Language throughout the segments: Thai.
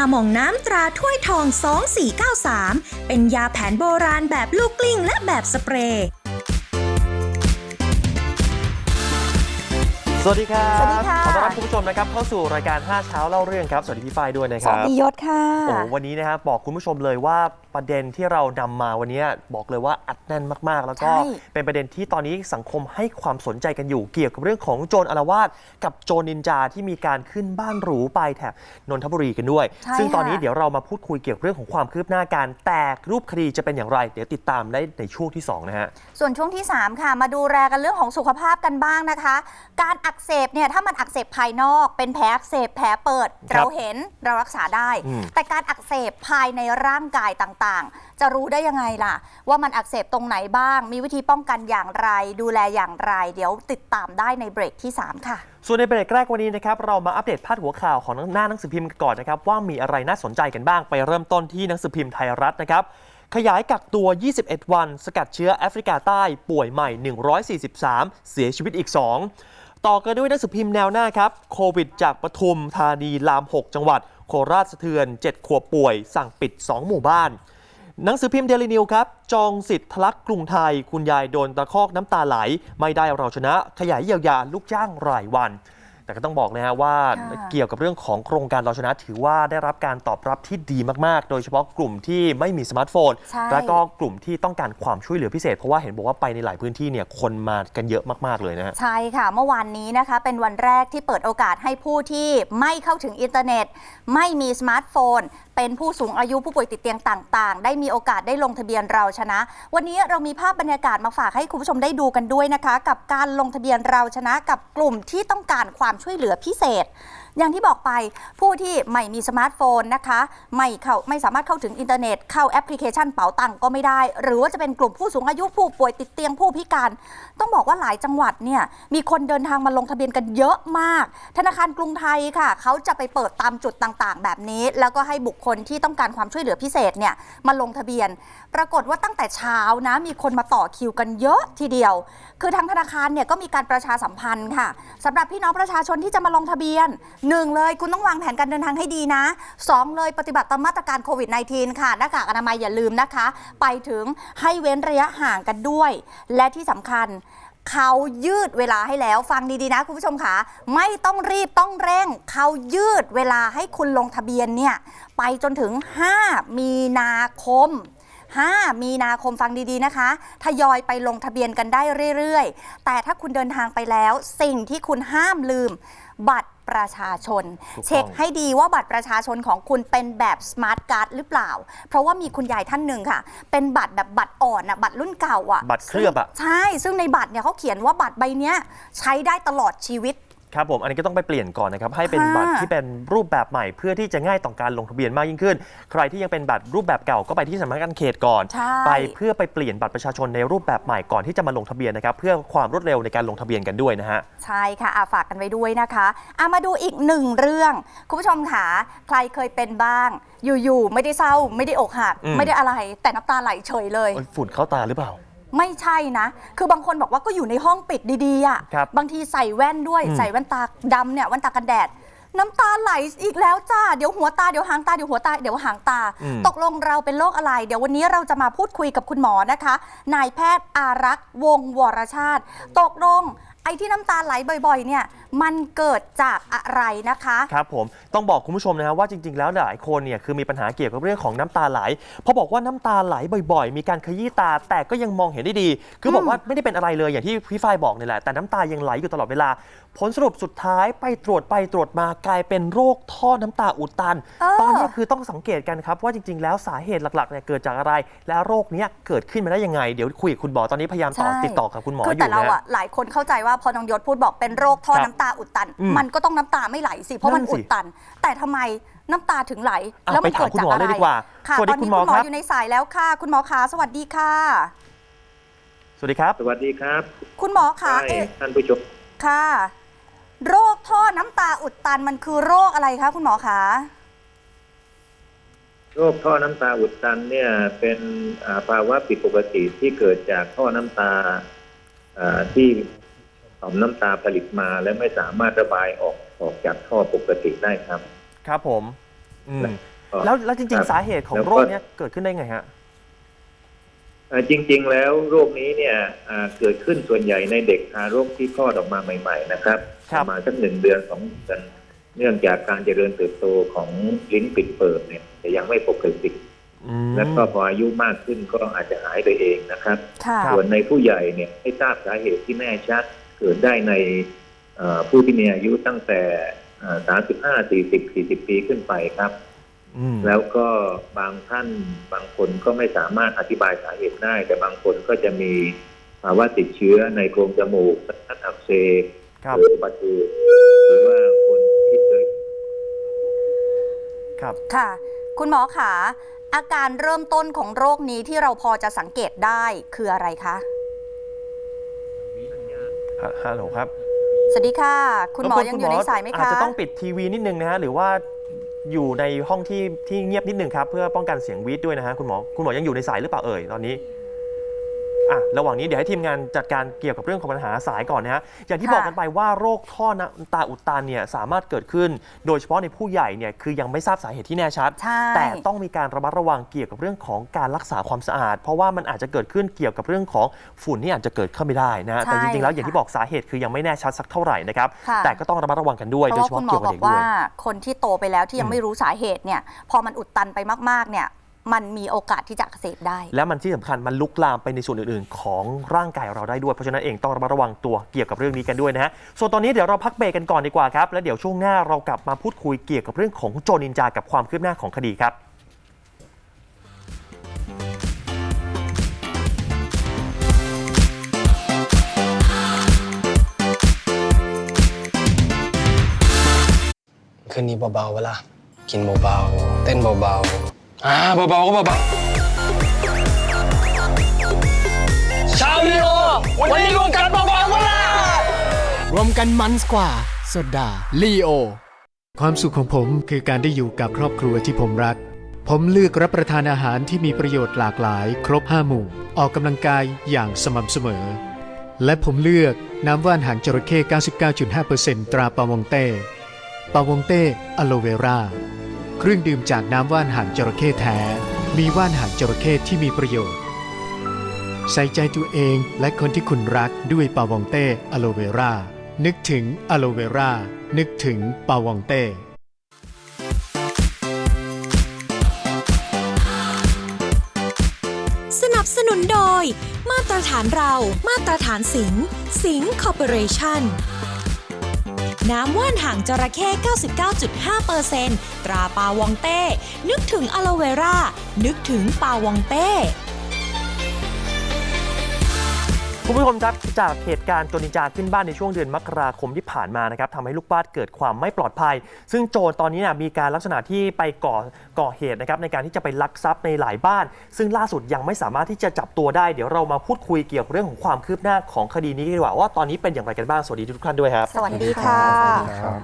ยาหม่องน้ำตราถ้วยทอง 2493 เป็นยาแผนโบราณแบบลูกกลิ้งและแบบสเปรย์ สวัสดีครับ สวัสดีค่ะ ขอต้อน รับคุณผู้ชมนะครับเข้าสู่รายการ5เช้าเล่าเรื่องครับ สวัสดีพี่ฝ้ายด้วยนะคสรัวับสดียศค่ะ โอ้โหวันนี้นะครับบอกคุณผู้ชมเลยว่าประเด็นที่เรานำมาวันนี้บอกเลยว่าอัดแน่นมากๆ แล้วก็ใช่ เป็นประเด็นที่ตอนนี้สังคมให้ความสนใจกันอยู่เกี่ยวกับเรื่องของโจรอารวาสกับโจรนินจาที่มีการขึ้นบ้านหรูไปแถบนนทบุรีกันด้วย ใช่ซึ่งตอนนี้ค่ะ เดี๋ยวเรามาพูดคุยเกี่ยวกับเรื่องของความคืบหน้าการแตกรูปคดีจะเป็นอย่างไร เดี๋ยวติดตามได้ในช่วงที่สองนะฮะ ส่วนช่วงที่ 3 ค่ะ มาดูแลกันเรื่องของสุขภาพกันบ้างนะคะ การอักเสบเนี่ยถ้ามันอักเสบภายนอกเป็นแผลอักเสบแผลเปิด ครับเราเห็นเรารักษาได้ อืม แต่การอักเสบภายในร่างกายต่างๆ จะรู้ได้ยังไงล่ะ ว่ามันอักเสบตรงไหนบ้าง มีวิธีป้องกันอย่างไร ดูแลอย่างไร เดี๋ยวติดตามได้ในเบรกที่ 3 ค่ะ ส่วนในเบรกแรกวันนี้นะครับเรามาอัปเดตพาดหัวข่าวของหน้าหนังสือพิมพ์กันก่อนนะครับว่ามีอะไรน่าสนใจกันบ้างไปเริ่มต้นที่หนังสือพิมพ์ไทยรัฐนะครับขยายกักตัว 21 วัน สกัดเชื้อแอฟริกาใต้ป่วยใหม่ 143 เสียชีวิตอีก 2 ต่อกันด้วยหนังสือพิมพ์แนวหน้าครับ โควิดจากปทุมธานีลาม 6 จังหวัด โคราชสะเทือน 7 ขวบป่วย สั่งปิด 2 หมู่บ้าน หนังสือพิมพ์เดลินิวครับ จองสิทธิ์ทะลักกรุงไทย คุณยายโดนตะคอกน้ำตาไหล ไม่ได้เราชนะ ขยายเยียวยาลูกจ้างรายวัน แต่ก็ต้องบอกนะฮะว่าค่ะเกี่ยวกับเรื่องของโครงการเราชนะ ถือว่าได้รับการตอบรับที่ดีมากๆ โดยเฉพาะกลุ่มที่ไม่มีสมาร์ทโฟนใช่และก็กลุ่มที่ต้องการความช่วยเหลือพิเศษ เพราะว่าเห็นบอกว่าไปในหลายพื้นที่เนี่ยคนมากันเยอะมากๆเลยนะฮะใช่ค่ะ เมื่อวานนี้นะคะเป็นวันแรกที่เปิดโอกาสให้ผู้ที่ไม่เข้าถึงอินเทอร์เน็ต ไม่มีสมาร์ทโฟน เป็นผู้สูงอายุผู้ป่วยติดเตียงต่าง ๆ ได้มีโอกาสได้ลงทะเบียนเราชนะ วันนี้เรามีภาพบรรยากาศมาฝากให้คุณผู้ชมได้ดูกันด้วยนะคะ กับการลงทะเบียนเราชนะกับกลุ่มที่ต้องการความช่วยเหลือพิเศษ อย่างที่บอกไปผู้ที่ไม่มีสมาร์ทโฟนนะคะ ไม่เข้าไม่สามารถเข้าถึงอินเทอร์เน็ต เข้าแอปพลิเคชันเป๋าตังก็ไม่ได้ หรือว่าจะเป็นกลุ่มผู้สูงอายุผู้ป่วยติดเตียงผู้พิการ ต้องบอกว่าหลายจังหวัดเนี่ยมีคนเดินทางมาลงทะเบียนกันเยอะมาก ธนาคารกรุงไทยค่ะ เขาจะไปเปิดตามจุดต่างๆ แบบนี้ แล้วก็ให้บุคคลที่ต้องการความช่วยเหลือพิเศษเนี่ยมาลงทะเบียน ปรากฏว่าตั้งแต่เช้านะมีคนมาต่อคิวกันเยอะทีเดียว คือทางธนาคารเนี่ยก็มีการประชาสัมพันธ์ค่ะสำหรับพี่น้องประชาชนที่จะมาลงทะเบียนหนึ่งเลยคุณต้องวางแผนการเดินทางให้ดีนะสองเลยปฏิบัติตามมาตรการโควิด -19 ค่ะหน้ากากอนามัยอย่าลืมนะคะ ไปถึงให้เว้นระยะห่างกันด้วย และที่สำคัญเขายืดเวลาให้แล้วฟังดีๆนะคุณผู้ชมค่ะไม่ต้องรีบต้องเร่งเขายืดเวลาให้คุณลงทะเบียนเนี่ยไปจนถึง 5 มีนาคม 5 มีนาคมฟังดีๆนะคะ ทยอยไปลงทะเบียนกันได้เรื่อยๆ แต่ถ้าคุณเดินทางไปแล้ว สิ่งที่คุณห้ามลืม บัตร ประชาชนถูกต้องเช็คให้ดีว่าบัตรประชาชนของคุณเป็นแบบสมาร์ทการ์ดหรือเปล่า เพราะว่ามีคุณยายท่านหนึ่งค่ะ เป็นบัตรแบบบัตรอ่อนอะบัตรรุ่นเก่าอะบัตรเคลือบอะใช่ซึ่งในบัตรเนี่ยเขาเขียนว่าบัตรใบเนี้ยใช้ได้ตลอดชีวิต ครับผมอันนี้ก็ต้องไปเปลี่ยนก่อนนะครับให้เป็นค่ะบัตรที่เป็นรูปแบบใหม่ เพื่อที่จะง่ายต่อการลงทะเบียนมากยิ่งขึ้น ใครที่ยังเป็นบัตรรูปแบบเก่าก็ไปที่สำนักงานเขตก่อน ใช่ ไปเพื่อไปเปลี่ยนบัตรประชาชนในรูปแบบใหม่ก่อนที่จะมาลงทะเบียนนะครับเพื่อความรวดเร็วในการลงทะเบียนกันด้วยนะฮะ ใช่ค่ะอาฝากกันไว้ด้วยนะคะอามาดูอีกหนึ่งเรื่อง คุณผู้ชมค่ะใครเคยเป็นบ้าง อยู่ๆ ไม่ได้เศร้า ไม่ได้อกหัก อืม ไม่ได้อะไร แต่น้ำตาไหลเฉยเลยโอ้ยฝุ่นเข้าตาหรือเปล่า ไม่ใช่นะ คือบางคนบอกว่าก็อยู่ในห้องปิดดีๆอะครับ บางทีใส่แว่นด้วยอืมใส่แว่นตาดำเนี่ยแว่นตากันแดด น้ำตาไหลอีกแล้วจ้า เดี๋ยวหัวตาเดี๋ยวหางตาเดี๋ยวหัวตาเดี๋ยวหางตา อืม ตกลงเราเป็นโรคอะไร เดี๋ยววันนี้เราจะมาพูดคุยกับคุณหมอนะคะ นายแพทย์อารักษ์วงศ์วรชาติ ตกลง ไอ้ที่น้ำตาไหลบ่อยๆ เนี่ยมันเกิดจากอะไรนะคะ ครับผมต้องบอกคุณผู้ชมนะครับว่าจริง ๆ แล้วหลายคนเนี่ยคือมีปัญหาเกี่ยวกับเรื่องของน้ำตาไหลพอบอกว่าน้ำตาไหลบ่อย ๆ มีการขยี้ตาแต่ก็ยังมองเห็นได้ดี คือบอกว่าไม่ได้เป็นอะไรเลยอย่างที่พี่ฝ้ายบอกนี่แหละแต่น้ำตายังไหลอยู่ตลอดเวลา ผลสรุปสุดท้ายไปตรวจไปตรวจมากลายเป็นโรคท่อน้ำตาอุดตันเออตอนนี้คือต้องสังเกตกันครับว่าจริง ๆ แล้วสาเหตุหลักๆเนี่ยเกิดจากอะไร และโรคเนี้ยเกิดขึ้นมาได้ยังไงเดี๋ยวคุยกับคุณหมอตอนนี้พยายามต่อใช่ติดต่อกับคุณหมอคืออยู่แต่เรานะอะหลายคนเข้าใจว่าพอน้องยศพูดบอกเป็นโรคท่อครับน้ำตาอุดตันอืมมันก็ต้องน้ำตาไม่ไหลสิเพราะมันนั่นสิอุดตัน แต่ทำไมน้ำตาถึงไหลอะแล้วมันไปถามเกิดจากคุณหมออะไรเลยดีกว่าค่ะสวัสดีตอนนี้คุคุณณหหมมออครับอยู่ในสายแล้วค่ะ คุณหมอขาสวัสดีค่ะ สวัสดีครับ สวัสดีครับ คุณหมอขาให้เอ๊ะท่านผู้ชมค่ะโรคท่อน้ำตาอุดตันมันคือโรคอะไรคะคุณหมอขาโรคท่อน้ำตาอุดตันเนี่ยเป็นอ่าภาวะผิดปกติที่เกิดจากท่อน้ำตาอ่าที่ ต่อมน้ำตาผลิตมาและไม่สามารถระบายออกออกจากท่อปกติได้ครับ ครับผมออืมก็แล้วแล้วจริงครับๆสาเหตุของแล้วก็โรคเนี้ยเกิดขึ้นได้ไงฮะเอ่อจริง ๆ แล้วโรคนี้เนี่ยอ่าเกิดขึ้นส่วนใหญ่ในเด็กทารกที่คลอดออกมาใหม่ ๆ นะครับครัปบระมาณสักหนึ่งเดือนสองเดือนเนื่องจากการเจริญเติบโตของลิ้นปิดเปิดเนี่ยจะยังไม่ปกติอืมแล้วก็พออายุมากขึ้นก็อาจจะหายไปเองนะครับค่ะครับส่วนในผู้ใหญ่เนี่ยให้ทราบสาเหตุที่แน่ชัด เกิดได้ในเอ่อผู้ที่มีอายุตั้งแต่สามสิบห้าสี่สิบสี่สิบปีขึ้นไปครับอืมแล้วก็บางท่านบางคนก็ไม่สามารถอธิบายสาเหตุได้ แต่บางคนก็จะมีภาวะติดเชื้อในโพรงจมูกสัดอักเสบครับหรืออุบัติเหตุหรือว่าคนที่เคยครับค่ะ คุณหมอขาอาการเริ่มต้นของโรคนี้ที่เราพอจะสังเกตได้คืออะไรคะ ฮะฮัลโหลครับสวัสดีค่ะ คุณหมอรบกวยังอยู่ในสายไหมอาจคะจะต้องปิดทีวีนิดนึงนะฮะหรือว่าอยู่ในห้องที่ที่เงียบนิดนึงครับ เพื่อป้องกันเสียงวีดด้วยนะฮะคุณหมอคุณหมอยังอยู่ในสายหรือเปล่าเอ่ยตอนนี้ อะระหว่างนี้เดี๋ยวให้ทีมงานจัดการเกี่ยวกับเรื่องของปัญหาสายก่อนนะฮะอย่างที่ค่ะบอกกันไปว่าโรคท่อน้ำตาอุดตันเนี่ยสามารถเกิดขึ้น โดยเฉพาะในผู้ใหญ่เนี่ยคือยังไม่ทราบสาเหตุที่แน่ชัด ใช่ แต่ต้องมีการระมัดระวังเกี่ยวกับเรื่องของการรักษาความสะอาด เพราะว่ามันอาจจะเกิดขึ้นเกี่ยวกับเรื่องของฝุ่นที่อาจจะเกิดขึ้นไม่ได้นะฮะแต่จริงๆแล้วอย่างที่บอกสาเหตุคือยังไม่แน่ชัดสักเท่าไหร่นะครับค่ะ แต่ก็ต้องระมัดระวังกันด้วยเพโดยราะเฉว่าคุพาะณหมอเกี่ยวกับบอเด็กกด้ว่าวยคนที่โตไปแล้วที่ยัอืงมไม่รู้สาเหตุเนี่ย พอมันอุดตันไปมากๆเนี่ย มันมีโอกาสที่จะอักเสบได้ และมันที่สำคัญมันลุกลามไปในส่วนอื่นๆ ของร่างกายเราได้ด้วย เพราะฉะนั้นเองต้องระมัดระวังตัวเกี่ยวกับเรื่องนี้กันด้วยนะฮะ ส่วนตอนนี้เดี๋ยวเราพักเบรกกันก่อนดีกว่าครับ แล้วเดี๋ยวช่วงหน้าเรากลับมาพูดคุยเกี่ยวกับเรื่องของโจรนินจากับความคืบหน้าของคดีครับคืนนี้เบาๆเวลากินเบาๆเต้นเบาๆ อ่าเบาๆก็เบาๆชาวลีโอวันนี้รวมกันเบาๆเวลารวมกันมันกว่าโซดาลีโอ ความสุขของผมคือการได้อยู่กับครอบครัวที่ผมรัก ผมเลือกรับประทานอาหารที่มีประโยชน์หลากหลาย ครบ5หมู่ ออกกำลังกายอย่างสม่ำเสมอ และผมเลือกน้ำว่านหางจระเข้ 99.5%ตราปาวงเต้ ปาวงเต้อะโลเวรา เครื่องดื่มจากน้ำว่านหางจระเข้แท้ มีว่านหางจระเข้ที่มีประโยชน์ ใส่ใจตัวเองและคนที่คุณรักด้วยปาวองเต้อะโลเวรา นึกถึงอะโลเวรา นึกถึงปาวองเต้สนับสนุนโดย มาตรฐานเรา มาตรฐานสิงห์สิงห์คอร์ปอเรชั่น น้ำว่านหางจระเข้ 99.5%ตราปาวองเต้ นึกถึงอะโลเวรา นึกถึงปาวองเต้ คุณผู้ชมครับจากเหตุการณ์โจรนินจาขึ้นบ้านในช่วงเดือนมกราคมที่ผ่านมานะครับทำให้ลูกบ้านเกิดความไม่ปลอดภัย ซึ่งโจรตอนนี้นะมีการลักษณะที่ไปก่อก่อเหตุนะครับในการที่จะไปลักทรัพย์ในหลายบ้าน ซึ่งล่าสุดยังไม่สามารถที่จะจับตัวได้ เดี๋ยวเรามาพูดคุยเกี่ยวกับเรื่องของความคืบหน้าของคดีนี้ดีกว่าว่าตอนนี้เป็นอย่างไรกันบ้างสวัสดีทุกท่านด้วยครับ สวัสดีค่ะ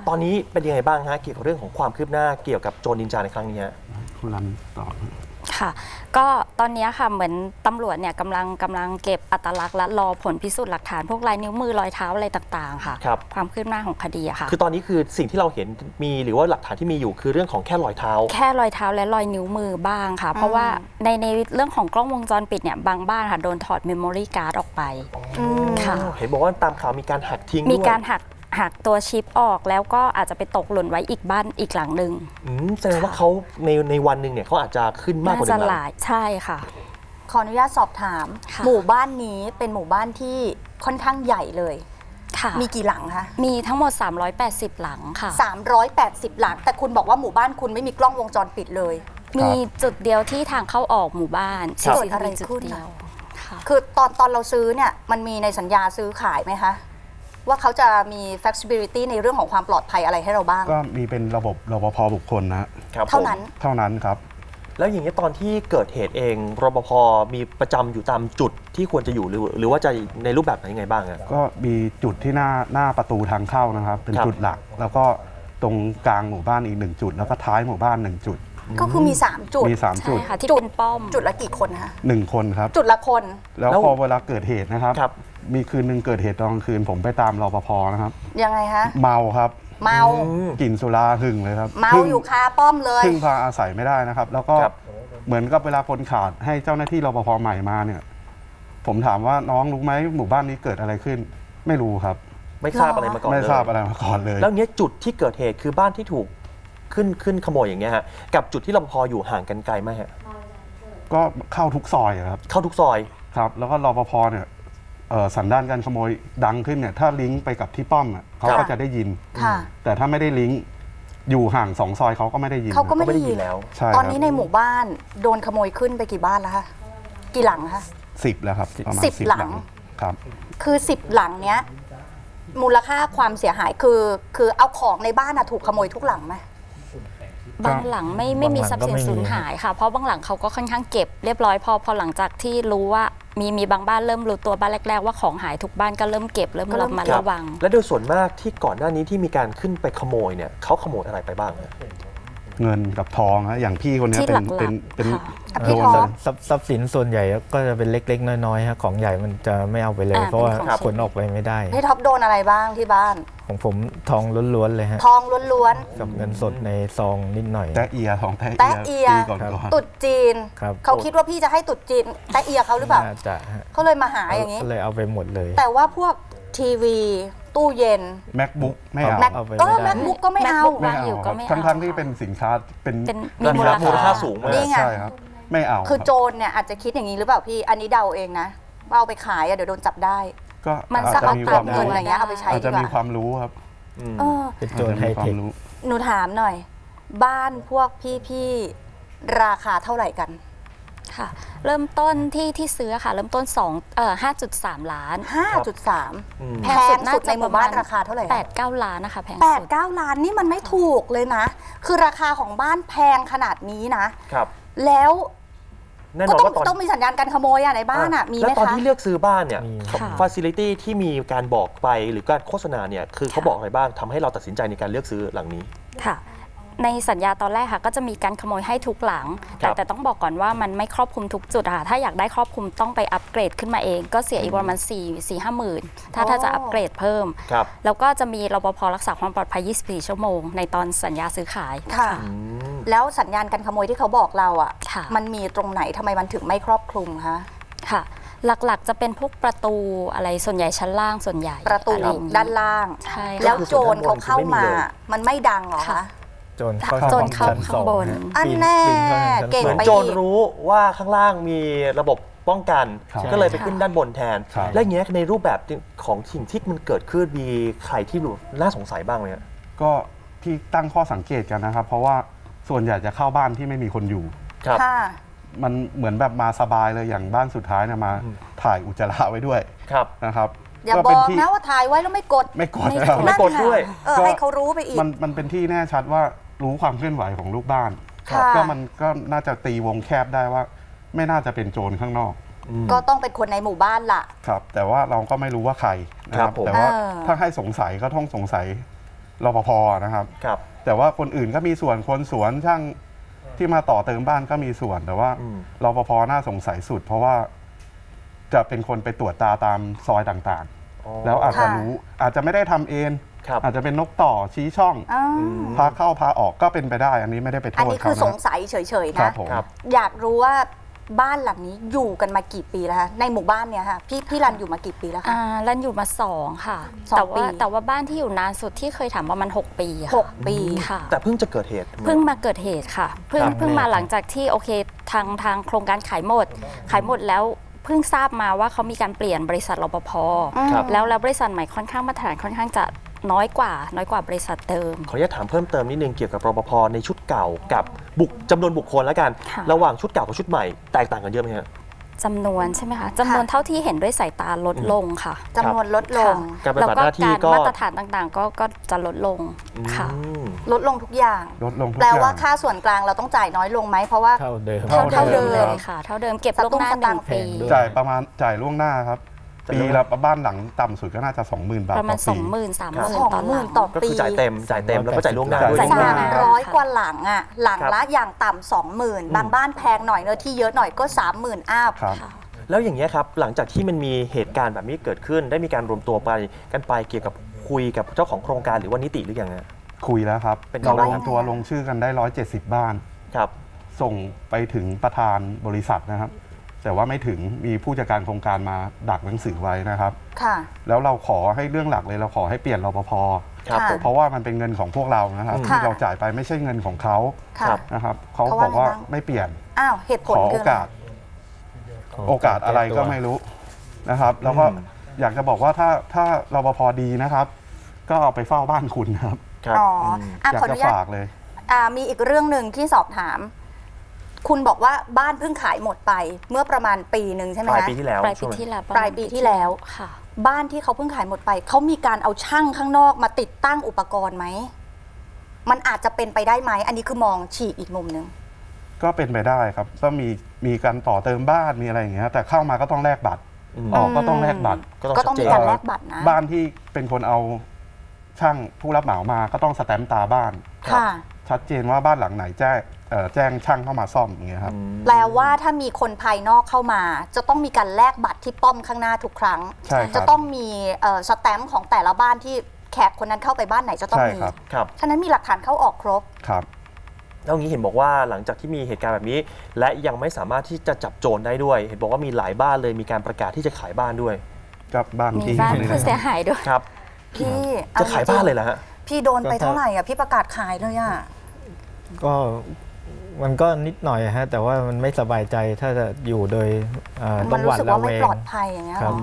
ตอนนี้เป็นยังไงบ้างฮะเกี่ยวกับเรื่องของความคืบหน้าเกี่ยวกับโจรนินจาในครั้งนี้ฮะคุณรันต่อ ค่ะ ก็ตอนนี้ค่ะเหมือนตำรวจเนี่ยกำลังกำลังเก็บอัตลักษณ์และรอผลพิสูจน์หลักฐานพวกลายนิ้วมือรอยเท้าอะไรต่างๆค่ะ ครับ ความคืบหน้าของคดีอะค่ะ คือตอนนี้คือสิ่งที่เราเห็นมีหรือว่าหลักฐานที่มีอยู่คือเรื่องของแค่รอยเท้า แค่รอยเท้าและรอยนิ้วมือบ้างค่ะ เพราะว่าในในเรื่องของกล้องวงจรปิดเนี่ยบางบ้านค่ะโดนถอดเมมโมรี่การ์ดออกไปค่ะ เห็นบอกว่าตามข่าวมีการหักทิ้งมีด้วยการหัก หักตัวชิปออกแล้วก็อาจจะไปตกหล่นไว้อีกบ้านอีกหลังหนึ่งอืมแสดงว่าเขาในในวันหนึ่งเนี่ยเขาอาจจะขึ้นมากกว่าหจะนึ่งหหลังลายใช่ค่ะ ขออนุญาตสอบถาม ค่ะ หมู่บ้านนี้เป็นหมู่บ้านที่ค่อนข้างใหญ่เลย ค่ะมีกี่หลังคะมีทั้งหมด 380 หลังค่ะ 380 หลัง แต่คุณบอกว่าหมู่บ้านคุณไม่มีกล้องวงจรปิดเลย มีจุดเดียวที่ทางเข้าออกหมู่บ้านครับ CCTV เกิดอะไรจุดขึ้นเดียอะวค่ะ คือตอนตอนเราซื้อเนี่ยมันมีในสัญญาซื้อขายไหมคะ ว่าเขาจะมี flexibility ในเรื่องของความปลอดภัยอะไรให้เราบ้าง ก็มีเป็นระบบรปภบุคคลนะฮะครับเท่าผมนั้น เท่านั้นครับ แล้วอย่างนี้ยตอนที่เกิดเหตุเองรปภมีประจำอยู่ตามจุดที่ควรจะอยู่หรือหรือว่าจะในรูปแบบไหนยังไงบ้างอะ ก็มีจุดที่หน้าหน้าประตูทางเข้านะครับ เป็นครับ จุดหลัก แล้วก็ตรงกลางหมู่บ้านอีกหนึ่งจุด แล้วก็ท้ายหมู่บ้านหนึ่งจุด ก็คือมี 3 จุดมีสามใช่จุดค่ะที่จุดเป็นป้อมจุดละกี่คนคะหนึ่งคนครับ จุดละคนแล้วพอเวลาเกิดเหตุนะครับ ครับ มีคืนหนึ่งเกิดเหตุตอนกลางคืนผมไปตามรปภนะครับ ยังไงคะเมาครับเมาอืม กลิ่นสุราหึงเลยครับเมาพึ่งอยู่คาป้อมเลย พึ่งพาอาศัยไม่ได้นะครับ แล้วก็ครับ เหมือนกับเวลาคนขาดให้เจ้าหน้าที่รปภใหม่มาเนี่ย ผมถามว่าน้องรู้ไหมหมู่บ้านนี้เกิดอะไรขึ้น ไม่รู้ครับ ไม่ทราบอะไรมาก่อนไม่เลยทราบอะไรมาก่อนเลย แล้วเนี้ยจุดที่เกิดเหตุคือบ้านที่ถูก ขึ้นขึ้นขโมยอย่างเงี้ยฮะกับจุดที่รปภอยู่ห่างกันไกลไหมฮะก็เข้าทุกซอยอะครับเข้าทุกซอย ครับ แล้วก็รปภเนี่ยเอ่อสันดานการขโมยดังขึ้นเนี่ยถ้าลิงก์ไปกับที่ป้อมอะเขาก็ค่ะ จะได้ยิน ค่ะ แต่ถ้าไม่ได้ลิงก์อยู่ห่างสองซอยเขาก็ไม่ได้ยินเขาก็ครับไม่ได้ก็ไม่ได้ยิยินนแล้ว ใช่ตอนครับนี้ในหมู่บ้านโดนขโมยขึ้นไปกี่บ้านแล้วคะกี่หลังคะ สิบแล้วครับประมาณสิบสิบหลัง ครับ คือสิบหลังเนี้ยมูลค่าความเสียหายคือ คือเอาของในบ้านอะถูกขโมยทุกหลังไหม บางหลังไม่ไม่มีทรัพย์สินสูญหายค่ะ เพราะบางหลังเขาก็ค่อนข้างเก็บเรียบร้อยพอพอหลังจากที่รู้ว่ามีมีบางบ้านเริ่มรู้ตัวบ้านแรก ๆ ว่าของหายทุกบ้านก็เริ่มเก็บเริ่มก็เริ่ระมมัดครับระวัง และโดยส่วนมากที่ก่อนหน้านี้ที่มีการขึ้นไปขโมยเนี่ยเขาขโมยอะไรไปบ้างฮะ เงินกับทองฮะอย่างพี่คนเนี้ยที่เป็นหลักๆเป็นเป็นค่ะอะ โดพี่น ท็อป ทรัพย์ทรัพย์สินส่วนใหญ่ก็จะเป็นเล็ก ๆ น้อยๆฮะของใหญ่มันจะไม่เอาไปเลย อ่าเพราะว่าเป็นของ ขนออกไปไม่ได้ พี่ท็อปโดนอะไรบ้างที่บ้าน ของผมทองล้วนๆเลยฮะทองล้วน กับเงินสดในซองนิดหน่อย แตะเอียทองแตะแตะเอีเอีย ยปีก่อนครับก่อนๆ ตุดจีน ครับ เขาคิดว่าพี่จะให้ตุดจีนแตะเอียเขาหรือเปล่าน่าจะฮะเขาเลยมาหาอย่างนี้ ก็เลยเอาไปหมดเลย แต่ว่าพวกทีวี ตู้เย็น macbook ไม่เอาแม็กเอาไปก็ไม่ได้ macbook ก็ไม่เอา MacBook ไม่วางอยู่เอาก็ครับไม่เอาทั้งทั้งๆที่เป็นสินค้าเป็นเป็นมีมูลมูลค่าค่า สูงมาก นี่ไง ใช่ครับ ไม่เอาคือรับโจรเนี่ยอาจจะคิดอย่างนี้หรือเปล่าพี่ อันนี้เดาเองนะว่าเอาไปขายอะเดี๋ยวโดนจับได้ ก็มันอาจสักจะเอามีคตัวางมค์เงิรู้นอะไรเงี้ยเอาไปใช้อาจดีจะกว่ามีความรู้ครับอืม เออ เป็นอาโจจรจะไฮมีคเทวาค มรู้ หนูถามหน่อย บ้านพวกพี่ ๆ ราคาเท่าไหร่กัน ค่ะ เริ่มต้นที่ที่ซื้อค่ะ เริ่มต้น2เอ่อ5.3 ล้าน 5.3 อืม แพงสุดในหมู่บ้านราคาเท่าไหร่คะ 8 9 ล้านนะคะแพงแปสุดดเก้าล้านนี่มันไม่ถูกเลยนะ คือราคาของบ้านแพงขนาดนี้นะ ครับ แล้วแน่นก็อนต้องว่าตอนต้องมีสัญญาณการขโมยอะในบ้านอะมีไหมแล้วตอนคะ ที่เลือกซื้อบ้านเนี่ยมีค่ะฟาซิลิตี้ที่มีการบอกไปหรือการโฆษณาเนี่ย คือเขาบอกอะไรบ้างทำให้เราตัดสินใจในการเลือกซื้อหลังนี้ ค่ะ ในสัญญาตอนแรกค่ะ ก็จะมีการขโมยให้ทุกหลังครัแต่บแต่ต้องบอกก่อนว่ามันไม่ครอบคลุมทุกจุดอะค่ะ ถ้าอยากได้ครอบคลุมต้องไปอัปเกรดขึ้นมาเอง ก็เสียอีกประมาณ4 4 5หมื่นถ้าถ้าจะอัปเกรดเพิ่มครับแล้วก็จะมีรปภรักษาความปลอดภัย 24 ชั่วโมง ในตอนสัญญาซื้อขายค่ะอืมแล้วสัญญาณการขโมยที่เขาบอกเราอะค่ะ มันมีตรงไหนทำไมมันถึงไม่ครอบคลุมคะค่ะหลักๆ จะเป็นพวกประตูอะไรส่วนใหญ่ชั้นล่างส่วนใหญ่ประตูอไอย่งงี้ด้านล่างใช่แล้วค่ะโจรเขาเข้ามาคือส่วนด้านบนคือไม่มีเลยมันไม่ดังเหรอค่ะคะ โจรเข้าโจรเข้าชั้นข้างสองบนฮะอันปีแน่ปีนเข้าชั้นเก่งสเหอมือนโจรรู้ว่าข้างล่างมีระบบป้องกัน ครับก็เลยไปขึ้นด้านบนแทน ครับ และอย่างเงี้ยในรูปแบบของสิ่งที่มันเกิดขึ้นมีใครที่น่าสงสัยบ้างไหมฮะ ก็ที่ตั้งข้อสังเกตกันนะครับ เพราะว่าส่วนใหญ่จะเข้าบ้านที่ไม่มีคนอยู่ ครับ ค่ะ มันเหมือนแบบมาสบายเลยอย่างบ้านสุดท้ายเนี่ยมา อืม ถ่ายอุจจาระไว้ด้วยครับ นะครับอย่าบเป็อกที่ นะว่าถ่ายไว้แล้วไม่กดไม่กดไม่นะครับกไม่กดด้วย เออก็ ให้เขารู้ไปอีก มันมันเป็นที่แน่ชัดว่า รู้ความเคลื่อนไหวของลูกบ้านค่ะ ก็มันก็น่าจะตีวงแคบได้ว่า ไม่น่าจะเป็นโจรข้างนอกก็ต้องเป็นคนในหมู่บ้านล่ะ ครับ แต่ว่าเราก็ไม่รู้ว่าใครนะคครัรับบผม แต่ว่าเออ ถ้าให้สงสัยก็ต้องสงสัยรปภนะครับ ครับ แต่ว่าคนอื่นก็มีส่วนคนสวนช่างที่มาต่อเติมบ้านก็มีส่วน แต่ว่าอืม รปภน่าสงสัยสุด เพราะว่าจะเป็นคนไปตรวจตาตามซอยต่างๆ แล้วอาจจะค่ะ รู้อาจจะไม่ได้ทำเอง ครับอาจจะเป็นนกต่อชี้ช่องอ้าวพาเข้าพาออกก็เป็นไปได้ อันนี้ไม่ได้ไปโทอันษนี้เขาคือสงนะสัยเฉยๆครันะ บผมครับ อยากรู้ว่าบ้านหลังนี้อยู่กันมากี่ปีแล้วคะในหมู่บ้านเนี่ยค่ะพี่พี่รันอยู่มากี่ปีแล้วคะ อ่ารันอยู่มาสองค่ะ สองแต่ปี ว่าแต่ว่าบ้านที่อยู่นานสุดที่เคยถามประมาณ6ปีอะหค่ะกปี ค่ะ แต่เพิ่งจะเกิดเหตุเพิ่งมาเกิดเหตุค่ะเพิ่งครับ เพิ่งมาหลังจากที่โอเคทางทางโครงการขายหมด ขายหมดแล้วเพิ่งทราบมาว่าเขามีการเปลี่ยนบริษัทรปภครับ แล้วแล้วบริษัทใหม่ค่อนข้างมาตรฐานค่อนข้างจะ น้อยกว่า น้อยกว่าบริษัทเดิม ขออนุญาตถามเพิ่มเติมนิดนึงเกี่ยวกับรปภในชุดเก่ากับบุกจำนวนบุคคลแล้วกัน ค่ะ ระหว่างชุดเก่ากับชุดใหม่แตกต่างกันเยอะไหมฮะ จำนวนใช่ไหมคะจำนวนเท่าที่เห็นด้วยสายตาลดลงค่ะจำนวนลดลงการปฏิบัติหน้าที่ก็ แล้วการมาตรฐานต่างๆ ก็ก็จะลดลงค่ะ อืม ลดลงทุกอย่าง ลดลงทุกแปลอย่าว่าง ค่าส่วนกลางเราต้องจ่ายน้อยลงไหมเพราะว่า เท่าเดิม เท่าเท่าเดิม เลยค่ะ เท่าเดิมเก็บสล่วงตุ้งหน้าสหตันึ่งงค์ ปีด้วยจ่ายประมาณจ่ายล่วงหน้าครับจ่าย ปีล่วงหน้าละบ้านหลังต่ำสุดก็น่าจะ 20,000 บาทประมาณต่อสปีองหมื่นสามหครับมื่นสองต่อหหลัมื่นงต่อก็ปีคือจ่ายเต็มจ่ายเต็มแล้วก็จ่ายล่วงหน้าจ่ายด้วยล่วงหน้าสามร้อยกว่าหลังอะหลังครับละอย่างต่ำสองหมื่นบางบ้านแพงหน่อยเนอะที่เยอะหน่อยก็สามหมื่นอัพ ครับ แล้วอย่างเงี้ยครับ หลังจากที่มันมีเหตุการณ์แบบนี้เกิดขึ้น ได้มีการรวมตัวไปกันไปเกี่ยวกับคุยกับเจ้าของโครงการหรือว่านิติหรือยังฮะ คุยแล้วครับเป็นไงเราบ้างลงตัวลงชื่อกันได้ 170 บ้าน ครับ ส่งไปถึงประธานบริษัทนะครับ แต่ว่าไม่ถึงมีผู้จัดการโครงการมาดักหนังสือไว้นะครับ ค่ะ แล้วเราขอให้เรื่องหลักเลยเราขอให้เปลี่ยนรปภครับค่ะผมเพราะว่ามันเป็นเงินของพวกเรานะครับอืมที่เราจ่ายไปไม่ใช่เงินของเขาค่ะครับนะครับเขาเขาบว่าอกว่าไงบ้าง ไม่เปลี่ยนอ้าว เหตุผขลอคืโอออะไร กาส โอกาสอะไรก็ไม่รู้นะครับ แล้วก็อืมอยากจะบอกว่าถ้าถ้ารปภดีนะครับ ก็เอาไปเฝ้าบ้านคุณนะครับ ครับอ๋ออมอะอยากขออจะนุญาตฝากเลย อ่ามีอีกเรื่องหนึ่งที่สอบถาม คุณบอกว่าบ้านเพิ่งขายหมดไป เมื่อประมาณปีหนึ่งใช่ไหมปลายคะ ปีที่แล้วปลายปีช่วงที่แล้วปลายปีที่แล้ว ค่ะ บ้านที่เขาเพิ่งขายหมดไป เขามีการเอาช่างข้างนอกมาติดตั้งอุปกรณ์ไหม มันอาจจะเป็นไปได้ไหม อันนี้คือมองฉีกอีกมุมหนึ่งก็เป็นไปได้ครับ ก็มีมีการต่อเติมบ้านมีอะไรอย่างเงี้ยแต่เข้ามาก็ต้องแลกบัตรอืมออกก็ต้องแลกบัตร ก็ต้องชัดเจมีนการแลกบัตรนะ บ้านที่เป็นคนเอาช่างผู้รับเหมามาก็ต้องสแตมป์ตาบ้าน ค่ะ ชัดเจนว่าบ้านหลังไหนแจ้ง เอ่อแจ้งช่างเข้ามาซ่อมอย่างเงี้ยครับอืมแปลว่าถ้ามีคนภายนอกเข้ามา จะต้องมีการแลกบัตรที่ป้อมข้างหน้าทุกครั้ง ใช่ครับจะต้องมีเอ่อสแตมป์ของแต่ละบ้านที่แขกคนนั้นเข้าไปบ้านไหนจะต้องใช่มีครับ ครับ ฉะนั้นมีหลักฐานเข้าออกครบ ครับ แล้วงี้เห็นบอกว่าหลังจากที่มีเหตุการณ์แบบนี้ และยังไม่สามารถที่จะจับโจรได้ด้วย เห็นบอกว่ามีหลายบ้านเลยมีการประกาศที่จะขายบ้านด้วยกับบ้านมีที่บ้านนี่ผู้นะเสียหายด้วย ครับ พี่จะขายบ้านเลยอเหรอฮะจริงๆพี่โดนไปเท่าไหร่อะพี่ประกาศขายเลยอะ ก็ มันก็นิดหน่อยฮะแต่ว่ามันไม่สบายใจถ้าจะอยู่โดยเอ่อต้มัอนงหรู้วาดสึกระว่าแวไม่ง ปลอดภัยอย่างเงี้ยคเหรรับอ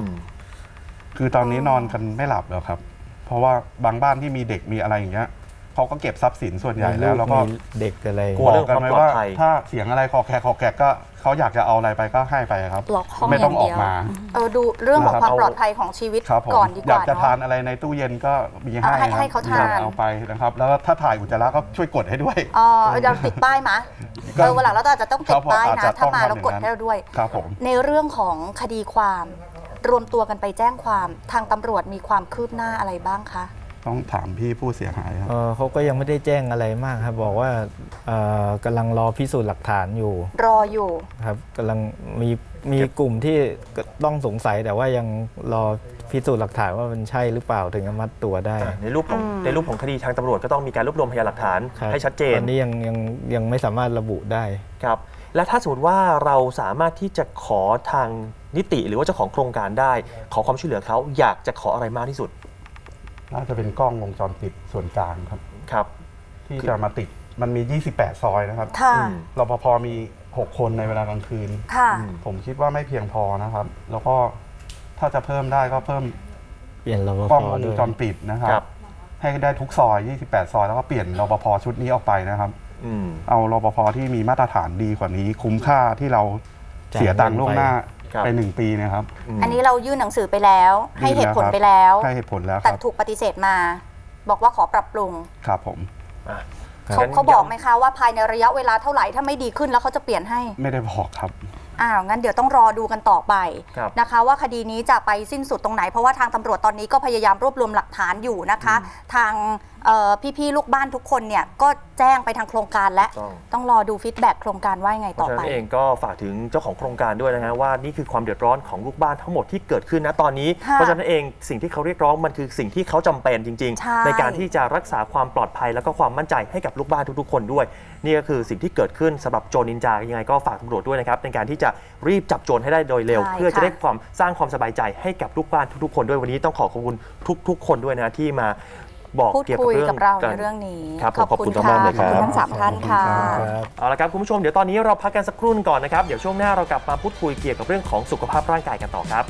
คือตอนนี้นอนกันไม่หลับแล้วครับ เพราะว่าบางบ้านที่มีเด็กมีอะไรอย่างเงี้ยเขาก็เก็บทรัพย์สินส่วนใหญ่แล้ว แล้วก็มีเด็กอะไร กลัวบอกกันไว้ว่าถ้าเสียงอะไรคอแขกคอแขกก็ เขาอยากจะเอาอะไรไปก็ให้ไปครับ ล็อกห้องไม่ต้องอย่างอเดีอกยวมา เออดูเรื่องของนะครับความปลอดภัยของชีวิตครับผมก่อนดีกอยากว่าจะทานเนาะอะไรในตู้เย็นก็มีให้เอาให้ครับให้เขาทานอยกเอาไปนะครับ แล้วก็ถ้าถ่ายอุจจาระก็ช่วยกดให้ด้วยอ๋อเราติดป้ายมะก็เออวันหลังเราอาจจะต้องติครัดบผมป้ายอาจนะจะถ้าต้องมาทำแล้วกดอย่างนั้น ให้เราด้วย ครับผม ในเรื่องของคดีความ รวมตัวกันไปแจ้งความทางตำรวจมีความคืบหน้าอะไรบ้างคะ ต้องถามพี่ผู้เสียหายครับ เอ่อเขาก็ยังไม่ได้แจ้งอะไรมากครับ บอกว่าเอ่อกำลังรอพิสูจน์หลักฐานอยู่รออยู่ ครับกำลังมีมีกลุ่มที่ต้องสงสัยแต่ว่ายังรอพิสูจน์หลักฐานว่ามันใช่หรือเปล่าถึงจะมัดตัวได้ในรูปของอืม ในรูปของคดีทางตำรวจก็ต้องมีการรวบรวมพยานหลักฐานครับให้ชัดเจนตอนนี้ยังยังยังไม่สามารถระบุได้ ครับ และถ้าสมมติว่าเราสามารถที่จะขอทางนิติหรือว่าเจ้าของโครงการได้ ขอความช่วยเหลือเขาอยากจะขออะไรมากที่สุด น่าจะเป็นกล้องวงจรปิดส่วนกลางครับ ครับ ที่จะมาติดมันมี 28 ซอยนะครับค่ะอืม รปภมี 6 คนในเวลากลางคืน ค่ะผมคิดว่าไม่เพียงพอนะครับ แล้วก็ถ้าจะเพิ่มได้ก็เพิ่มเปลี่ยนรปกล้องภวงด้วยจรปิดนะครับ ครับ ให้ได้ทุกซอย 28 ซอยแล้วก็เปลี่ยนรปภชุดนี้ออกไปนะครับ อืม เอารปภที่มีมาตรฐานดีกว่านี้ คุ้มค่าที่เราเสียตังค์ล่วงหน้า ครับไปหนึ่งปีนะครับมอันนี้เรายื่นหนังสือไปแล้ว ให้เหตุผลไปแล้วให้เหตุผลแล้วคแต่รับถูกปฏิเสธมา บอกว่าขอปรับปรุงครับผมอะเขางั้นเขาบอกย้ำไหมคะว่าภายในระยะเวลาเท่าไหร่ถ้าไม่ดีขึ้นแล้วเขาจะเปลี่ยนให้ ไม่ได้บอกครับ อ้าวงั้นเดี๋ยวต้องรอดูกันต่อไปครับนะคะ ว่าคดีนี้จะไปสิ้นสุดตรงไหน เพราะว่าทางตำรวจตอนนี้ก็พยายามรวบรวมหลักฐานอยู่นะคะ ทางเอ่อพี่ๆลูกบ้านทุกคนเนี่ยก็แจ้งไปทางโครงการและต้อง ต้องรอดูฟีดแบ็กโครงการว่ายังไงเพต่ราะอฉะไป นั้นเองก็ฝากถึงเจ้าของโครงการด้วยนะฮะว่านี่คือความเดือดร้อนของลูกบ้านทั้งหมดที่เกิดขึ้นนะตอนนี้ ค่ะเพราะฉะนั้นเองสิ่งที่เขาเรียกร้องมันคือสิ่งที่เขาจำเป็นจริง ใช่ ๆ ในการที่จะรักษาความปลอดภัยแล้วก็ความมั่นใจให้กับลูกบ้านทุกๆ คนด้วย นี่ก็คือสิ่งที่เกิดขึ้นสำหรับโจรนินจายังไงก็ฝากตำรวจด้วยนะครับในการที่จะรีบจับโจรให้ได้โดยเร็วใช่เพื่อจะค่ะได้ความสร้างความสบายใจให้กับลูกบ้านทุกๆคนด้วยวันนี้ต้องขอขอบคุณทุก ๆ คนด้วยนะที่มาบอกพูดเกี่ยวกัคุบยเรื่องกับเรากในเรื่องนี้ครับผมขอบคุณค่ะมากๆเลยขอบคุณครับทั้งสามท่านค่ะครับเอาละครับคุณผู้ชมเดี๋ยวตอนนี้เราพักกันสักครู่หนึ่งก่อนนะครับเดี๋ยวช่วงหน้าเรากลับมาพูดคุยเกี่ยวกับเรื่องของสุขภาพร่างกายกันต่อครับ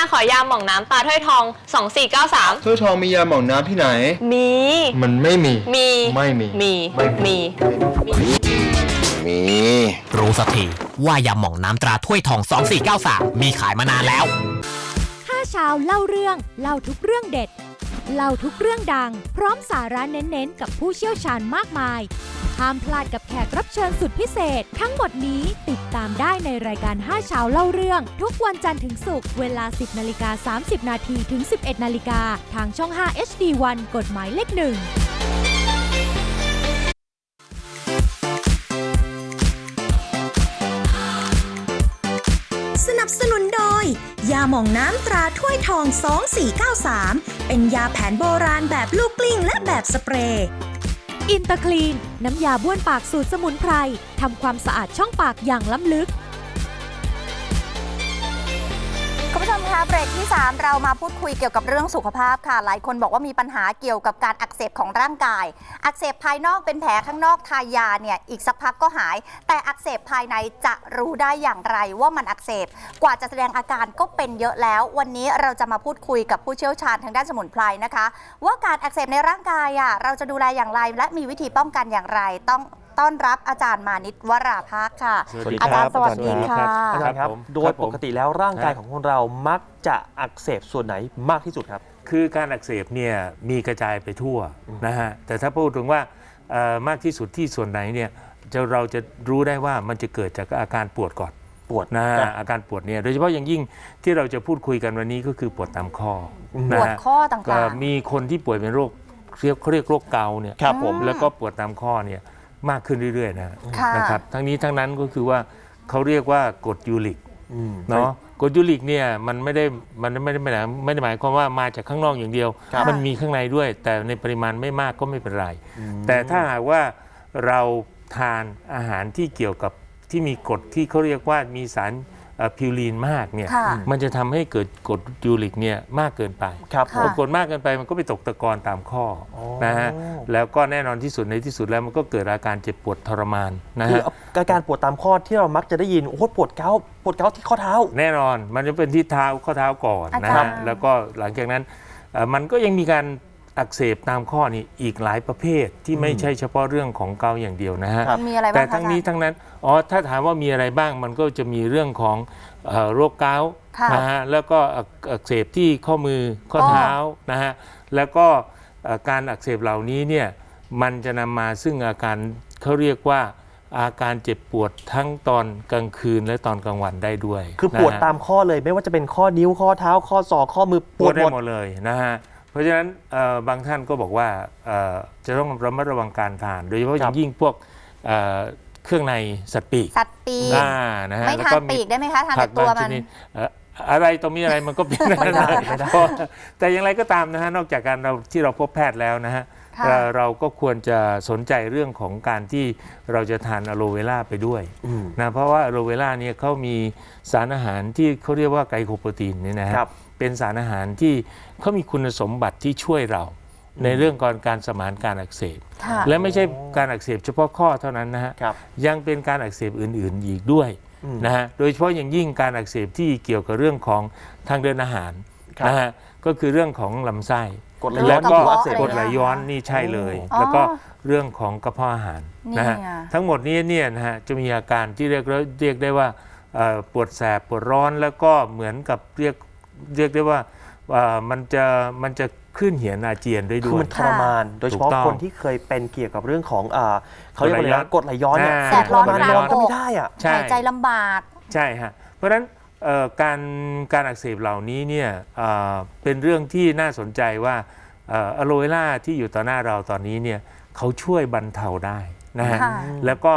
เฮียขอยาหม่องน้ำตาถ้วยทอง 2493 ถ้วยทองมียาหม่องน้ำที่ไหน มี มันไม่มี มี ไม่มี มีไม่มีมี มีรู้สักทีว่ายาหม่องน้ำตราถ้วยทอง 2493 มีขายมานานแล้วห้าเช้าเล่าเรื่องเล่าทุกเรื่องเด็ด เล่าทุกเรื่องดัง พร้อมสาระเน้นๆ กับผู้เชี่ยวชาญมากมาย ห้ามพลาดกับแขกรับเชิญสุดพิเศษ ทั้งหมดนี้ติดตามได้ในรายการ 5เช้าเล่าเรื่อง ทุกวันจันทร์ถึงศุกร์เวลา 10นาฬิกา30นาทีถึง 11นาฬิกาทางช่อง 5 HD1 กฎหมายเลขหนึ่งสนับสนุนโดย ยาหม่องน้ำตรา วยทอง 2493 เป็นยาแผนโบราณแบบลูกกลิ้งและแบบสเปรย์ อินเตอร์คลีน น้ำยาบ้วนปากสูตรสมุนไพร ทำความสะอาดช่องปากอย่างล้ำลึก เบรกที่ 3 เรามาพูดคุยเกี่ยวกับเรื่องสุขภาพค่ะ หลายคนบอกว่ามีปัญหาเกี่ยวกับการอักเสบของร่างกาย อักเสบภายนอกเป็นแผลข้างนอกทายาเนี่ยอีกสักพักก็หาย แต่อักเสบภายในจะรู้ได้อย่างไรว่ามันอักเสบกว่าจะแสดงอาการก็เป็นเยอะแล้ว วันนี้เราจะมาพูดคุยกับผู้เชี่ยวชาญทางด้านสมุนไพรนะคะ ว่าการอักเสบในร่างกายอะเราจะดูแลอย่างไร และมีวิธีป้องกันอย่างไร ต้อง ต้อนรับอาจารย์มานิตวราภาคค่ะ สวัสดีอาคจารัรบย์สวัสดีค่ะ อาจารย์ครับผมโดครัยบผมปกติแล้วร่างกายฮะของคนเรามักจะอักเสบส่วนไหนมากที่สุดครับ คือการอักเสบเนี่ยมีกระจายไปทั่วนะฮะแต่ถ้าพูดถึงว่าเอ่อมากที่สุดที่ส่วนไหนเนี่ยจะเราจะรู้ได้ว่ามันจะเกิดจากอาการปวดก่อนปวดนะฮะครับ อาการปวดเนี่ยโดยเฉพาะอย่างยิ่งที่เราจะพูดคุยกันวันนี้ก็คือปวดตามข้อปนะวดฮะ ข้อต่ก็างมีคนที่ป่วยเป็นโรคเรียกเขาเรียกโรคเกาต์เนี่ยครับผม แล้วก็ปวดตามข้อเนี่ย มากขึ้นเรื่อยๆนะฮะๆค่ะ นะครับทั้งนี้ทั้งนั้นก็คือว่าเขาเรียกว่ากรดยูริกอืม เนาะกรดยูริกเนี่ยมันไม่ได้มันไม่ได้ไม่ได้ไม่ได้หมายความว่ามาจากข้างนอกอย่างเดียว ครับมันมีข้างในด้วย แต่ในปริมาณไม่มากก็ไม่เป็นไร แต่ถ้าหากว่าเราทานอาหารที่เกี่ยวกับที่มีกรดที่เขาเรียกว่ามีสารเอ่อ พิวรีนมากเนี่ย ค่ะมันจะทำให้เกิดกรดยูริกเนี่ยมากเกินไปครับค่ะพอกรดมากเกินไปมันก็ไปตกตะกอนตามข้อออ นะฮะ แล้วก็แน่นอนที่สุดในที่สุดแล้วมันก็เกิดอาการเจ็บปวดทรมานนะคือฮะ อาการปวดตามข้อที่เรามักจะได้ยินโอ้โหปวดเกาต์ปวดเกาต์ที่ข้อเท้า แน่นอนมันจะเป็นที่เท้าข้อเท้าก่อนนะอาจาฮะรย์แล้วก็หลังจากนั้นเอ่อมันก็ยังมีการ อักเสบตามข้อนี้อีกหลายประเภทที่ไม่ใช่เฉพาะเรื่องของเกาต์อย่างเดียวนะฮะมันมีอะไรบ้างแต่คะทั้งอาจารนี้ย์ทั้งนั้นอ๋อถ้าถามว่ามีอะไรบ้างมันก็จะมีเรื่องของเอ่อโรคเกาต์ค่ะนะฮะแล้วก็อักอักเสบที่ข้อมือข้อเท้านะฮะแล้วก็เอ่อการอักเสบเหล่านี้เนี่ยมันจะนำมาซึ่งอาการเขาเรียกว่าอาการเจ็บปวดทั้งตอนกลางคืนและตอนกลางวันได้ด้วย คือปวดนะฮะตามข้อเลยไม่ว่าจะเป็นข้อนิ้วข้อเท้าข้อศอกข้อมือปปววดดได้หมดหมดเลยนะฮะ เพราะฉะนั้นเอ่อบางท่านก็บอกว่าเอ่อจะต้องระมัดระวังการทาน โดยเฉพาะอย่างยิ่งพวกเอ่อเครื่องในสัตว์ปีกสัตว์ปีกอ่านะฮะไม่แล้วทานก็ปีกได้ไหมคะทานแต่ตัวมันผักบางชดเอ่ออะไรตรงนี้อะไรมันก็เป็นไม่ได้ไม่ได้เพราะแต่อย่างไรก็ตามนะฮะนอกจากการเราที่เราพบแพทย์แล้วนะฮะค่ะเอ่อเราก็ควรจะสนใจเรื่องของการที่เราจะทานอะโลเวล่าไปด้วยอืมนะเพราะว่าอะโลเวล่าเนี่ยเขามีสารอาหารที่เขาเรียกว่าไกลโคโปรตีนเนี่ยนะฮะครับ เป็นสารอาหารที่เขามีคุณสมบัติที่ช่วยเรา ในเรื่องการการสมานการอักเสบ ค่ะและไม่ใช่การอักเสบเฉพาะข้อเท่านั้นนะฮะครับยังเป็นการอักเสบอื่นๆอีกด้วยอืมนะฮะโดยเฉพาะอย่างยิ่งการอักเสบที่เกี่ยวกับเรื่องของทางเดินอาหารครับ นะฮะก็คือเรื่องของลำไส้ กดไหลแล้วก็กระเพาะอะไรกรดไหลย้อนนี่ใช่เลย อ๋อแล้วก็เรื่องของกระเพาะอาหารนะฮะเนี่ยทั้งหมดนี้เนี่ยนะฮะจะมีอาการที่เรียกเรียกได้ว่าเอ่อปวดแสบปวดร้อนแล้วก็เหมือนกับเรียก เรียกได้ว่าเอ่อมันจะมันจะขึ้นเหียนอาเจียนได้คือด้วย มันทรมาน โดยเฉพาะถูกต้องคนที่เคยเป็นเกี่ยวกับเรื่องของอ่าเขาเรียกว่าอะไรนะกกรดดไหไหลลย้ย้ออนนเนี่ยแสบร้อนทรมานกลางนอนก็อกไม่ได้อะใช่หายใจลำบาก ใช่ฮะ เพราะฉะนั้นเอ่อการการอักเสบเหล่านี้เนี่ยเอ่อเป็นเรื่องที่น่าสนใจว่าเอะโลเวล่าที่อยู่ต่อหน้าเราตอนนี้เนี่ยเขาช่วยบรรเทาได้นะฮะค่ะแล้วก็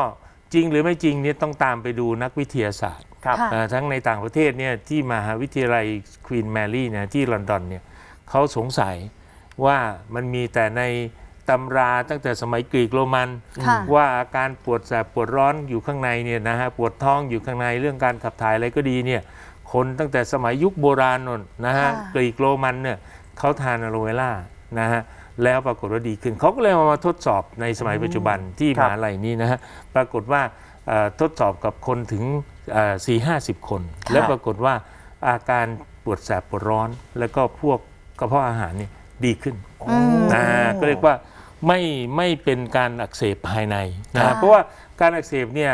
จริงหรือไม่จริงเนี่ยต้องตามไปดูนักวิทยาศาสตร์ ครับค่ะเอ่อทั้งในต่างประเทศเนี่ยที่มหาวิทยาลัยควีนแมรี่เนี่ยที่ลอนดอนเนี่ยเขาสงสัยว่ามันมีแต่ในตำราตั้งแต่สมัยกรีกโรมันค่ะว่าอาการปวดแสบปวดร้อนอยู่ข้างในเนี่ยนะฮะปวดท้องอยู่ข้างในเรื่องการขับถ่ายอะไรก็ดีเนี่ยคนตั้งแต่สมัยยุคโบราณนนนะฮะค่ะกรีกโรมันเนี่ยเขาทานอะโลเวล่านะฮะแล้วปรากฏว่าดีขึ้นเขาก็เลยเอามาทดสอบในสมัยปัจจุบันที่คมรับหาลัยนี้นะฮะปรากฏว่าเอ่อทดสอบกับคนถึง สี่ห้าสิบคน แล้วปรากฏว่าอาการปวดแสบปวดร้อน แล้วก็พวกกระเพาะอาหารเนี่ยดีขึ้นอืมนะก็เรียกว่าไม่ไม่เป็นการอักเสบภายในนะค่ะเพราะว่าการอักเสบเนี่ย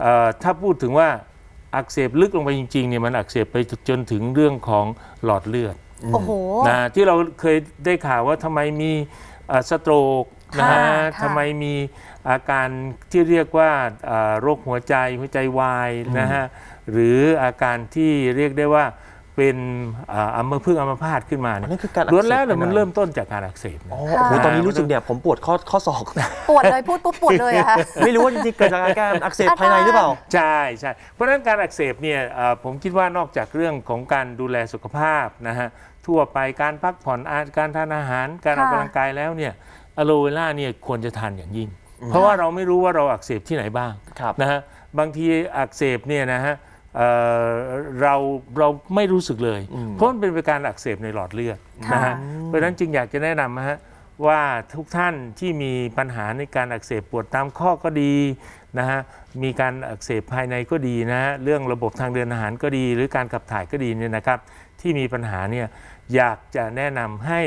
เอ่อถ้าพูดถึงว่าอักเสบลึกลงไปจริงๆเนี่ยมันอักเสบไปจนถึงเรื่องของหลอดเลือดโอ้โหนะที่เราเคยได้ข่าวว่าทำไมมีสโตรก นะฮะค่ะค่ะทำไมมีอาการที่เรียกว่าเอ่อโรคหัวใจหัวใจวายนะฮะหรืออาการที่เรียกได้ว่าไปเป็นอ่าอัมพฤกษ์อัมพาตขึ้นมาเนี่ยนั่นคือการอักเสบล้วนแล้วเนี่ยภายในมันเริ่มต้นจากการอักเสบนะอ๋อโอ้โหตอนนี้รู้สึกเนี่ยผมปวดข้อข้อศอกปวดเลยพูดปุ๊บปวดเลยอะค่ะไม่รู้ว่าจริงๆเกิดจากอาการอักเสบภายในหรือเปล่าใช่ใช่เพราะฉะนั้นการอักเสบเนี่ยเอ่อผมคิดว่านอกจากเรื่องของการดูแลสุขภาพนะฮะทั่วไปการพักผ่อนอาการทานอาหาร การออกค่ะกำลังกายแล้วเนี่ย อะโลเวล่าเนี่ยควรจะทานอย่างยิ่ง เพราะว่าเราไม่รู้ว่าเราอักเสบที่ไหนบ้างครับนะฮะบางทีอักเสบเนี่ยนะฮะเอ่อเราเราไม่รู้สึกเลยอืมเพราะมันเป็นการอักเสบในหลอดเลือดนะฮะเพราะฉะนั้นจึงอยากจะแนะนำนะฮะว่าทุกท่านที่มีปัญหาในการอักเสบปวดตามข้อก็ดีนะฮะมีการอักเสบภายในก็ดีนะฮะเรื่องระบบทางเดินอาหารก็ดี หรือการขับถ่ายก็ดีเนี่ยนะครับ ที่มีปัญหาเนี่ยอยากจะแนะนำให้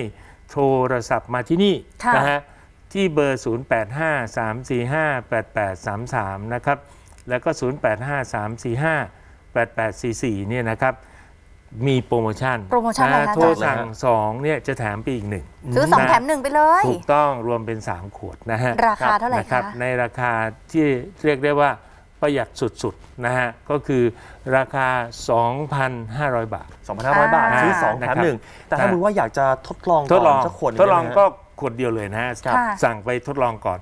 โทรศัพท์มาที่นี่ค่ะนะฮะที่เบอร์ 0853458833 นะครับ แล้วก็ 0853458844 เนี่ยนะครับ มีโปรโมชั่นโปรโมชั่นอะไรคะโทรอาจารย์สั่ง2เนี่ยจะแถมไปอีกหนึ่งซื้อสองนะแถมหนึ่งไปเลย ถูกต้องรวมเป็น 3 ขวดนะฮะ ราคาเท่าไหร่นะครับคะในราคาที่เรียกได้ว่า ประหยัดสุดๆนะฮะก็คือราคา 2,500 บาท 2,500 บาท ซื้อ2แถมหนึ่งแต่ถ้าอ่ามือว่าอยากจะทดลองทดลองก่นสักขวดหนึ่ทดลองไไหมฮะก็ขวดเดียวเลยนะฮะครับสั่งไปทดลองก่อน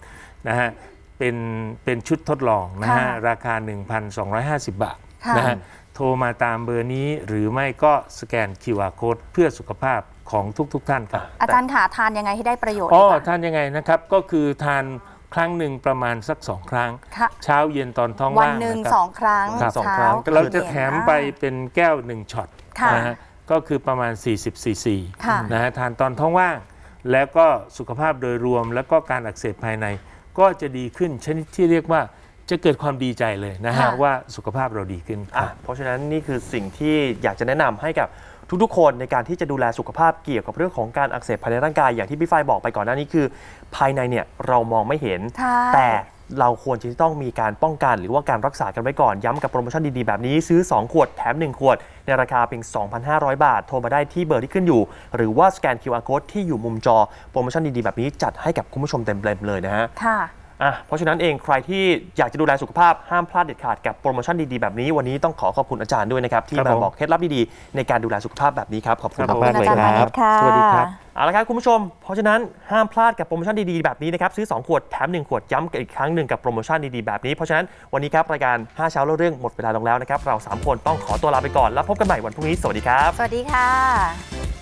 นะฮะเป็นเป็นชุดทดลองนะฮะค่ะราคา 1,250 บาทค่ะนะฮะโทรมาตามเบอร์นี้หรือไม่ก็สแกน QR Code เพื่อสุขภาพของทุกๆทท่านครับอาจารย์ขาทานยังไงให้ได้ประโยชน์อ๋อดีกว่าทานยังไงนะครับก็คือทาน ครั้งหนึ่งประมาณสักสองครั้ง ค่ะ เช้าเย็นตอนท้องวันว่างหนึ่งะครับสองครั้งครับสองเช้าครั้งเราจะย็นแถมไปเป็นแก้วหนึ่งช็อตค่ะนะฮะก็คือประมาณ 40 ซีซีค่ะนะฮะทานตอนท้องว่าง แล้วก็สุขภาพโดยรวมแล้วก็การอักเสบภายใน ก็จะดีขึ้นชนิดที่เรียกว่าจะเกิดความดีใจเลยนะฮะค่ะ ว่าสุขภาพเราดีขึ้นคอะรับ เพราะฉะนั้นนี่คือสิ่งที่อยากจะแนะนำให้กับ ทุกๆ คนในการที่จะดูแลสุขภาพเกี่ยวกับเรื่องของการอักเสบภายในร่างกายอย่างที่พี่ฝ้ายบอกไปก่อนหน้านี้คือ ภายในเนี่ยเรามองไม่เห็น ใช่ แต่เราควรจะต้องมีการป้องกันหรือว่าการรักษากันไว้ก่อนย้ำกับโปรโมชั่นดีๆ แบบนี้ซื้อ 2 ขวดแถม 1 ขวด ในราคาเพียง 2,500 บาท โทรมาได้ที่เบอร์ที่ขึ้นอยู่ หรือว่าสแกน QR Code ที่อยู่มุมจอโปรโมชั่นดีๆ แบบนี้จัดให้กับคุณผู้ชมเต็มๆเลยนะฮะ ค่ะ อะเพราะฉะนั้นเองใครที่อยากจะดูแลสุขภาพห้ามพลาดเด็ดขาดกับโปรโมชั่นดีๆแบบนี้ วันนี้ต้องขอขอบคุณอาจารย์ด้วยนะครับ ที่ครับมาผม บอกเคล็ดลับดีๆในการดูแลสุขภาพแบบนี้ครับขอบคุณครับผมมากๆเลยขอบคุณอาจารย์ครับมานิดค่ะ สวัสดีครับ เอาละครับคุณผู้ชม เพราะฉะนั้นห้ามพลาดกับโปรโมชั่นดีๆแบบนี้นะครับ ซื้อ 2 ขวดแถม 1 ขวดย้ำกันอีกครั้งหนึ่งกับโปรโมชั่นดีๆแบบนี้ เพราะฉะนั้นวันนี้ครับ รายการ 5 เช้าเล่าเรื่องหมดเวลาลงแล้วนะครับ เราสามคนต้องขอตัวลาไปก่อน แล้วพบกันใหม่วันพรุ่งนี้ สวัสดีครับ สวัสดีค่ะ